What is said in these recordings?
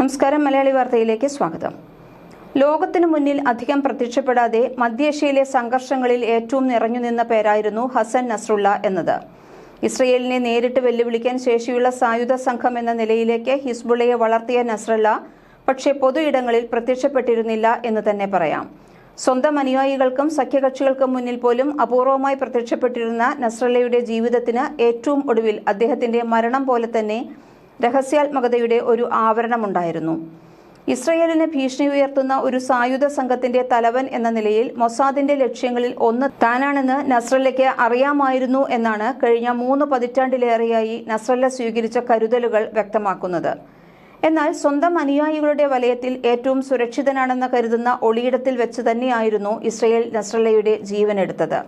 നമസ്കാരം മലയാളി വാർത്തയിലേക്ക് സ്വാഗതം. ലോകത്തിനു മുന്നിൽ അധികം പ്രത്യക്ഷപ്പെടാതെ മധ്യേഷ്യയിലെ സംഘർഷങ്ങളിൽ ഏറ്റവും നിറഞ്ഞു നിന്ന പേരായിരുന്നു ഹസൻ നസ്രുള്ള എന്നത്. ഇസ്രയേലിനെ നേരിട്ട് വെല്ലുവിളിക്കാൻ ശേഷിയുള്ള സായുധ സംഘം എന്ന നിലയിലേക്ക് ഹിസ്ബുള്ളയെ വളർത്തിയ നസ്രല്ല പക്ഷേ പൊതു ഇടങ്ങളിൽ പ്രത്യക്ഷപ്പെട്ടിരുന്നില്ല എന്ന് തന്നെ പറയാം. സ്വന്തം അനുയായികൾക്കും സഖ്യകക്ഷികൾക്കും മുന്നിൽ പോലും അപൂർവമായി പ്രത്യക്ഷപ്പെട്ടിരുന്ന നസ്രല്ലയുടെ ജീവിതത്തിന് ഏറ്റവും ഒടുവിൽ അദ്ദേഹത്തിന്റെ മരണം പോലെ തന്നെ രഹസ്യാത്മകതയുടെ ഒരു ആവരണമുണ്ടായിരുന്നു. ഇസ്രയേലിന് ഭീഷണി ഉയർത്തുന്ന ഒരു സായുധ സംഘത്തിന്റെ തലവൻ എന്ന നിലയിൽ മൊസാദിന്റെ ലക്ഷ്യങ്ങളിൽ ഒന്ന് താനാണെന്ന് നസ്രല്ലയ്ക്ക് അറിയാമായിരുന്നു എന്നാണ് കഴിഞ്ഞ മൂന്ന് പതിറ്റാണ്ടിലേറെയായി നസ്രല്ല സ്വീകരിച്ച കരുതലുകൾ വ്യക്തമാക്കുന്നത്. എന്നാൽ സ്വന്തം അനുയായികളുടെ വലയത്തിൽ ഏറ്റവും സുരക്ഷിതനാണെന്ന് കരുതുന്ന ഒളിയിടത്തിൽ വെച്ച് തന്നെയായിരുന്നു ഇസ്രയേൽ നസ്രല്ലയുടെ ജീവനെടുത്തത്.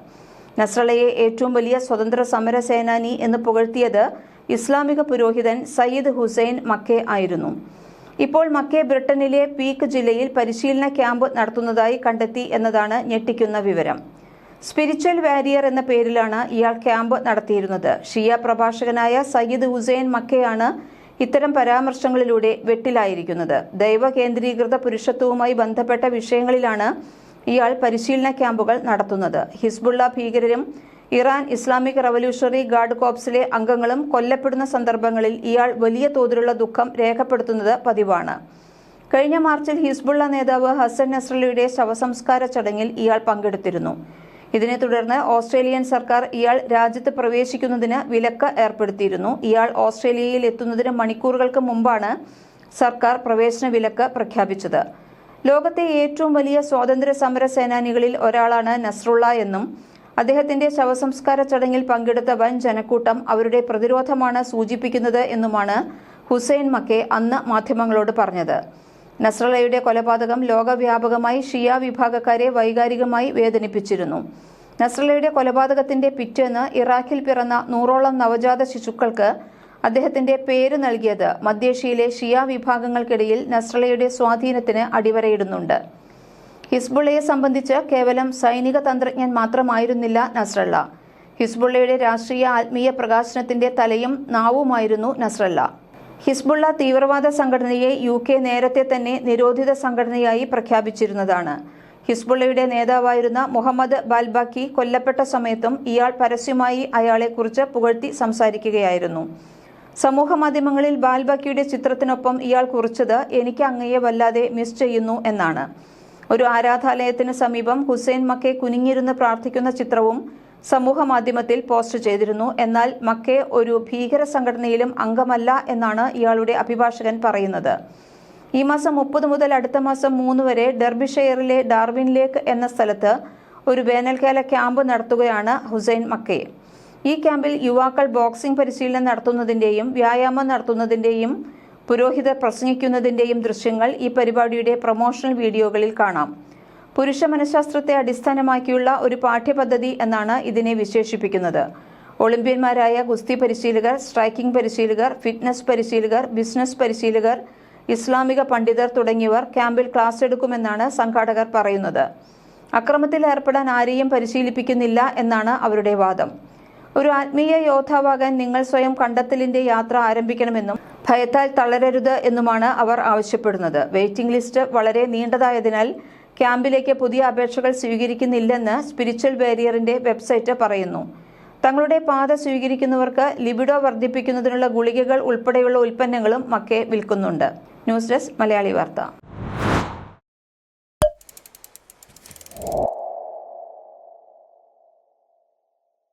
നസ്രളയെ ഏറ്റവും വലിയ സ്വതന്ത്ര സമര സേനാനി എന്ന് പുകഴ്ത്തിയത് ഇസ്ലാമിക പുരോഹിതൻ സയ്യിദ് ഹുസൈൻ മക്കെ ആയിരുന്നു. ഇപ്പോൾ മക്കെ ബ്രിട്ടനിലെ പീക്ക് ജില്ലയിൽ പരിശീലന ക്യാമ്പ് നടത്തുന്നതായി കണ്ടെത്തി എന്നതാണ് ഞെട്ടിക്കുന്ന വിവരം. സ്പിരിച്വൽ വാരിയർ എന്ന പേരിലാണ് ഇയാൾ ക്യാമ്പ് നടത്തിയിരുന്നത്. ഷിയ പ്രഭാഷകനായ സയ്യിദ് ഹുസൈൻ മക്കയാണ് ഇത്തരം പരാമർശങ്ങളിലൂടെ വെട്ടിലായിരിക്കുന്നത്. ദൈവ കേന്ദ്രീകൃത പുരുഷത്വവുമായി ബന്ധപ്പെട്ട വിഷയങ്ങളിലാണ് ഇയാൾ പരിശീലന ക്യാമ്പുകൾ നടത്തുന്നത്. ഹിസ്ബുള്ള ഭീകരരും ഇറാൻ ഇസ്ലാമിക് റവല്യൂഷണറി ഗാർഡ് കോപ്സിലെ അംഗങ്ങളും കൊല്ലപ്പെടുന്ന സന്ദർഭങ്ങളിൽ ഇയാൾ വലിയ തോതിലുള്ള ദുഃഖം രേഖപ്പെടുത്തുന്നത് പതിവാണ്. കഴിഞ്ഞ മാർച്ചിൽ ഹിസ്ബുള്ള നേതാവ് ഹസൻ നസ്രലിയുടെ ശവസംസ്കാര ചടങ്ങിൽ ഇയാൾ പങ്കെടുത്തിരുന്നു. ഇതിനെ തുടർന്ന് ഓസ്ട്രേലിയൻ സർക്കാർ ഇയാൾ രാജ്യത്ത് പ്രവേശിക്കുന്നതിന് വിലക്ക് ഏർപ്പെടുത്തിയിരുന്നു. ഇയാൾ ഓസ്ട്രേലിയയിൽ എത്തുന്നതിന് മണിക്കൂറുകൾക്ക് മുമ്പാണ് സർക്കാർ പ്രവേശന വിലക്ക് പ്രഖ്യാപിച്ചത്. ലോകത്തെ ഏറ്റവും വലിയ സ്വാതന്ത്ര്യ സമര സേനാനികളിൽ ഒരാളാണ് നസ്രുള്ള എന്നും അദ്ദേഹത്തിന്റെ ശവസംസ്കാര ചടങ്ങിൽ പങ്കെടുത്ത വൻ ജനക്കൂട്ടം അവരുടെ പ്രതിരോധമാണ് സൂചിപ്പിക്കുന്നത് എന്നുമാണ് ഹുസൈൻ മക്കെ അന്ന് മാധ്യമങ്ങളോട് പറഞ്ഞത്. നസ്രലയുടെ കൊലപാതകം ലോകവ്യാപകമായി ഷിയ വിഭാഗക്കാരെ വൈകാരികമായി വേദനിപ്പിച്ചിരുന്നു. നസ്രലയുടെ കൊലപാതകത്തിന്റെ പിറ്റേന്ന് ഇറാഖിൽ പിറന്ന നൂറോളം നവജാത ശിശുക്കൾക്ക് അദ്ദേഹത്തിന്റെ പേര് നൽകിയത് മധ്യേഷ്യയിലെ ഷിയ വിഭാഗങ്ങൾക്കിടയിൽ നസ്രലയുടെ സ്വാധീനത്തിന് അടിവരയിടുന്നുണ്ട്. ഹിസ്ബുള്ളയെ സംബന്ധിച്ച് കേവലം സൈനിക തന്ത്രജ്ഞൻ മാത്രമായിരുന്നില്ല നസ്രല്ല. ഹിസ്ബുള്ളയുടെ രാഷ്ട്രീയ ആത്മീയ പ്രകാശനത്തിന്റെ തലയും നാവുമായിരുന്നു നസ്രല്ല. ഹിസ്ബുള്ള തീവ്രവാദ സംഘടനയെ യു കെ നേരത്തെ തന്നെ നിരോധിത സംഘടനയായി പ്രഖ്യാപിച്ചിരുന്നതാണ്. ഹിസ്ബുള്ളയുടെ നേതാവായിരുന്ന മുഹമ്മദ് ബാൽബാക്കി കൊല്ലപ്പെട്ട സമയത്തും ഇയാൾ പരസ്യമായി അയാളെക്കുറിച്ച് പുകഴ്ത്തി സംസാരിക്കുകയായിരുന്നു. സമൂഹ മാധ്യമങ്ങളിൽ ബാൽബാക്കിയുടെ ചിത്രത്തിനൊപ്പം ഇയാൾ കുറിച്ചത് എനിക്ക് അങ്ങയെ വല്ലാതെ മിസ് ചെയ്യുന്നു എന്നാണ്. ഒരു ആരാധാലയത്തിന് സമീപം ഹുസൈൻ മക്കെ കുനിഞ്ഞിരുന്ന് പ്രാർത്ഥിക്കുന്ന ചിത്രവും സമൂഹ മാധ്യമത്തിൽ പോസ്റ്റ് ചെയ്തിരുന്നു. എന്നാൽ മക്കെ ഒരു ഭീകര സംഘടനയിലും അംഗമല്ല എന്നാണ് ഇയാളുടെ അഭിഭാഷകൻ പറയുന്നത്. ഈ മാസം മുപ്പത് മുതൽ അടുത്ത മാസം മൂന്ന് വരെ ഡെർബിഷെയറിലെ ഡാർവിൻ ലേക്ക് എന്ന സ്ഥലത്ത് ഒരു വേനൽക്കാല ക്യാമ്പ് നടത്തുകയാണ് ഹുസൈൻ മക്കെ. ഈ ക്യാമ്പിൽ യുവാക്കൾ ബോക്സിംഗ് പരിശീലനം നടത്തുന്നതിന്റെയും വ്യായാമം നടത്തുന്നതിന്റെയും പുരോഹിതർ പ്രസംഗിക്കുന്നതിന്റെയും ദൃശ്യങ്ങൾ ഈ പരിപാടിയുടെ പ്രൊമോഷണൽ വീഡിയോകളിൽ കാണാം. പുരുഷ മനഃശാസ്ത്രത്തെ അടിസ്ഥാനമാക്കിയുള്ള ഒരു പാഠ്യപദ്ധതി എന്നാണ് ഇതിനെ വിശേഷിപ്പിക്കുന്നത്. ഒളിമ്പ്യന്മാരായ ഗുസ്തി പരിശീലകർ സ്ട്രൈക്കിംഗ് പരിശീലകർ ഫിറ്റ്നസ് പരിശീലകർ ബിസിനസ് പരിശീലകർ ഇസ്ലാമിക പണ്ഡിതർ തുടങ്ങിയവർ ക്യാമ്പിൽ ക്ലാസ് എടുക്കുമെന്നാണ് സംഘാടകർ പറയുന്നത്. അക്രമത്തിൽ ഏർപ്പെടാൻ ആരെയും പരിശീലിപ്പിക്കുന്നില്ല എന്നാണ് അവരുടെ വാദം. ഒരു ആത്മീയ യോദ്ധാവാകാൻ നിങ്ങൾ സ്വയം കണ്ടെത്തലിന്റെ യാത്ര ആരംഭിക്കണമെന്നും ഭയത്താൽ തളരരുത് എന്നുമാണ് അവർ ആവശ്യപ്പെടുന്നത്. വെയിറ്റിംഗ് ലിസ്റ്റ് വളരെ നീണ്ടതായതിനാൽ ക്യാമ്പിലേക്ക് പുതിയ അപേക്ഷകൾ സ്വീകരിക്കുന്നില്ലെന്ന് സ്പിരിച്വൽ ബാരിയറിന്റെ വെബ്സൈറ്റ് പറയുന്നു. തങ്ങളുടെ പാത സ്വീകരിക്കുന്നവർക്ക് ലിബിഡോ വർദ്ധിപ്പിക്കുന്നതിനുള്ള ഗുളികകൾ ഉൾപ്പെടെയുള്ള ഉൽപ്പന്നങ്ങളും മക്കെ വിൽക്കുന്നുണ്ട്. ന്യൂസ് ഡെസ്ക് മലയാളി വാർത്ത.